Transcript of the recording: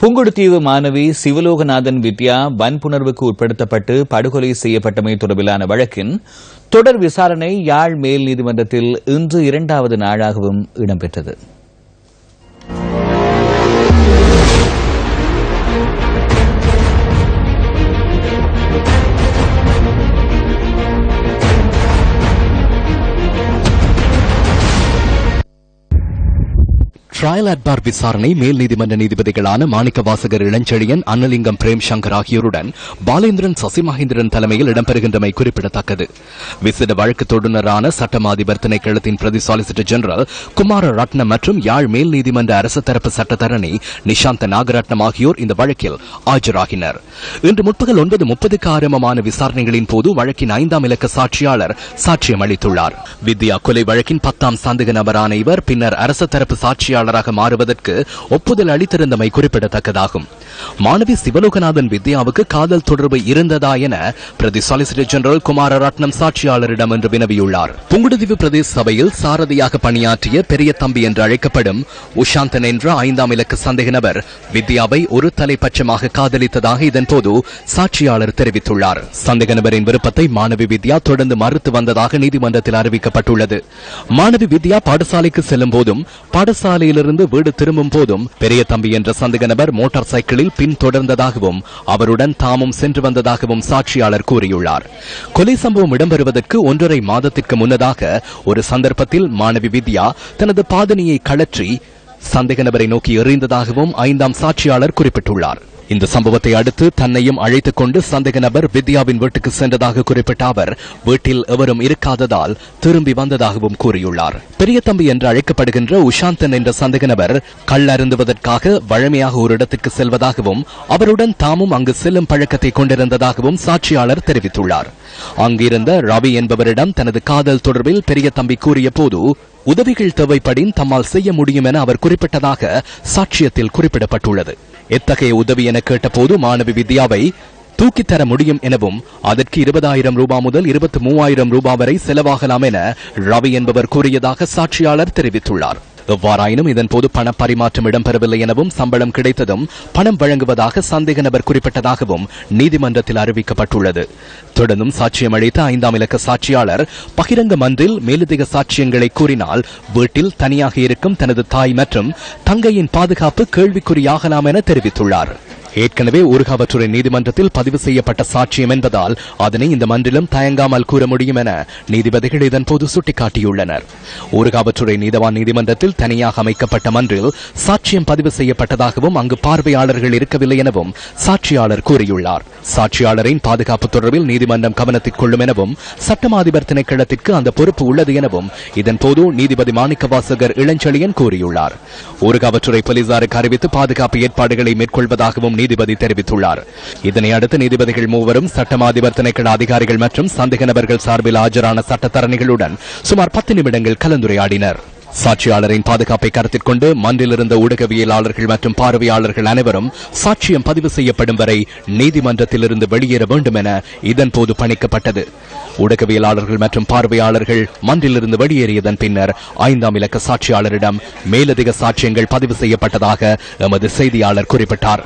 புங்குடுதீவு மாணவி சிவலோகநாதன் வித்யா வன்புணர்வுக்கு உட்படுத்தப்பட்டு படுகொலை செய்யப்பட்டமை தொடர்பிலான வழக்கின் தொடர் விசாரணை யாழ் மேல் நீதிமன்றத்தில் இன்று இரண்டாவது நாளாகவும் இடம்பெற்றது. ட்ரையல் அட்பார் விசாரணை மேல் நீதிமன்ற நீதிபதிகளான மாணிக்க வாசகர் இளஞ்செழியன் அன்னலிங்கம் பிரேம் சங்கர் ஆகியோருடன் பாலேந்திரன் சசிமகேந்திரன் தலைமையில் இடம்பெறுகின்றமை குறிப்பிடத்தக்கது. விசிட வழக்கு தொடுநரான சட்டமா அதிபர் திணைக்களத்தின் பிரதி சாலிசிட்டர் ஜெனரல் குமார ரத்னம் மற்றும் யாழ் மேல் நீதிமன்ற அரசு தரப்பு சட்டத்தரணி நிஷாந்த நாகரட்னம் ஆகியோர் இந்த வழக்கில் ஆஜராகினர். இன்று முற்பகல் ஒன்பது முப்பதுக்கு ஆரம்பமான விசாரணைகளின் போது வழக்கின் ஐந்தாம் இலக்க சாட்சியாளர் சாட்சியம் அளித்துள்ளார். வித்யா கொலை வழக்கின் பத்தாம் சந்தேக நபரான இவர் பின்னர் அரசு தரப்பு சாட்சியாளர் சாட்சியாளராக மாறுவதற்கு ஒப்புதல் அளித்திருந்தமை குறிப்பிடத்தக்கதாகும். மாணவி சிவலோகநாதன் வித்யாவுக்கு காதல் தொடர்பு இருந்ததா என பிரதி சாலிசிட்டர் ஜெனரல் குமார ரத்னம் சாட்சியாளரிடம் இன்று வினவியுள்ளார். புங்குடுதீவு பிரதேச சபையில் சாரதியாக பணியாற்றிய பெரிய தம்பி என்று அழைக்கப்படும் உஷாந்தன் என்ற ஐந்தாம் இலக்கு சந்தேக நபர் வித்யாவை ஒரு தலைப்பட்சமாக காதலித்ததாக இதன்போது சாட்சியாளர் தெரிவித்துள்ளார். சந்தேக நபரின் விருப்பத்தை மாணவி வித்யா தொடர்ந்து மறுத்து வந்ததாக நீதிமன்றத்தில் அறிவிக்கப்பட்டுள்ளது. மாணவி வித்யா பாடசாலைக்கு செல்லும் போதும் பாடசாலையில் பாடசாலையிலிருந்து வீடு திரும்பும் போதும் பெரிய தம்பி என்ற சந்தேக நபர் மோட்டார் சைக்கிளில் பின்தொடர்ந்ததாகவும் அவருடன் தாமும் சென்று வந்ததாகவும் சாட்சியாளர் கூறியுள்ளார். கொலை சம்பவம் இடம்பெறுவதற்கு ஒன்றரை மாதத்திற்கு முன்னதாக ஒரு சந்தர்ப்பத்தில் மாணவி வித்யா தனது பாதணியை கழற்றி சந்தேக நபரை நோக்கி எறிந்ததாகவும் ஐந்தாம் சாட்சியாளர் குறிப்பிட்டுள்ளார். இந்த சம்பவத்தை அடுத்து தன்னையும் அழைத்துக் கொண்டு சந்தேக நபர் வித்யாவின் வீட்டுக்கு சென்றதாக குறிப்பிட்ட அவர் வீட்டில் எவரும் இருக்காததால் திரும்பி வந்ததாகவும் கூறியுள்ளார். பெரிய தம்பி என்று அழைக்கப்படுகின்ற உஷாந்தன் என்ற சந்தேக நபர் கள் அருந்துவதற்காக வழமையாக ஒரு இடத்துக்கு செல்வதாகவும் அவருடன் தாமும் அங்கு செல்லும் பழக்கத்தை கொண்டிருந்ததாகவும் சாட்சியாளர் தெரிவித்துள்ளார். அங்கிருந்த ரவி என்பவரிடம் தனது காதல் தொடர்பில் பெரிய தம்பி கூறிய போது உதவிகள் தேவைப்படின் தம்மால் செய்ய முடியும் என அவர் குறிப்பிட்டதாக சாட்சியத்தில் குறிப்பிடப்பட்டுள்ளது. எத்தகைய உதவி என கேட்டபோது மாணவி வித்யாவை தூக்கி தர முடியும் எனவும் அதற்கு இருபதாயிரம் ரூபாய் முதல் இருபத்தி மூவாயிரம் ரூபாய் வரை செலவாகலாம் என ரவி என்பவர் கூறியதாக சாட்சியாளர் தெரிவித்துள்ளார். எவ்வாறாயினும் இதன்போது பண பரிமாற்றம் இடம்பெறவில்லை எனவும் சம்பளம் கிடைத்ததும் பணம் வழங்குவதாக சந்தேக நபர் குறிப்பிட்டதாகவும் நீதிமன்றத்தில் அறிவிக்கப்பட்டுள்ளது. தொடர்ந்தும் சாட்சியம் அளித்த ஐந்தாம் இலக்க சாட்சியாளர் பகிரங்க மன்றில் மேலதிக சாட்சியங்களை கூறினால் வீட்டில் தனியாக இருக்கும் தனது தாய் மற்றும் தங்கையின் பாதுகாப்பு கேள்விக்குறியாகலாம் என தெரிவித்துள்ளார். ஏற்கனவே ஊர்காவற்றுறை நீதிமன்றத்தில் பதிவு செய்யப்பட்ட சாட்சியம் என்பதால் அதனை இந்த மன்றிலும் தயங்காமல் கூற முடியும் என நீதிபதிகள் இதன்போது சுட்டிக்காட்டியுள்ளனர். ஊர்காவற்றுறை நீதவான் நீதிமன்றத்தில் தனியாக அமைக்கப்பட்ட மன்றில் சாட்சியம் பதிவு செய்யப்பட்டதாகவும் அங்கு பார்வையாளர்கள் இருக்கவில்லை எனவும் சாட்சியாளர் கூறியுள்ளார். சாட்சியாளரின் பாதுகாப்பு தொடர்பில் நீதிமன்றம் கவனத்தில் கொள்ளும் எனவும் சட்டமாதிபர் திணைக்களத்திற்கு அந்த பொறுப்பு உள்ளது எனவும் இதன்போது நீதிபதி மாணிக்கவாசகர் இளஞ்செழியன் கூறியுள்ளார். ஊர்காவற்றுறை போலீசாருக்கு அறிவித்து பாதுகாப்பு ஏற்பாடுகளை மேற்கொள்வதாகவும் நீதிபதி தெரிவித்துள்ளார். இதனை அடுத்து நீதிபதிகள் மூவரும் சட்டமாதிபர் திணைக்கள அதிகாரிகள் மற்றும் சந்தேக நபர்கள் சார்பில் ஆஜரான சட்டத்தரணிகளுடன் சுமார் பத்து நிமிடங்கள் கலந்துரையாடினர். சாட்சியாளரின் பாதுகாப்பை கருத்தில் கொண்டு மன்றிலிருந்த ஊடகவியலாளர்கள் மற்றும் பார்வையாளர்கள் அனைவரும் சாட்சியம் பதிவு செய்யப்படும் வரை நீதிமன்றத்திலிருந்து வெளியேற வேண்டும் என இதன்போது பணிக்கப்பட்டது. ஊடகவியலாளர்கள் மற்றும் பார்வையாளர்கள் மன்றிலிருந்து வெளியேறியதன் பின்னர் ஐந்தாம் இலக்க சாட்சியாளரிடம் மேலதிக சாட்சியங்கள் பதிவு செய்யப்பட்டதாக எமது செய்தியாளர் குறிப்பிட்டார்.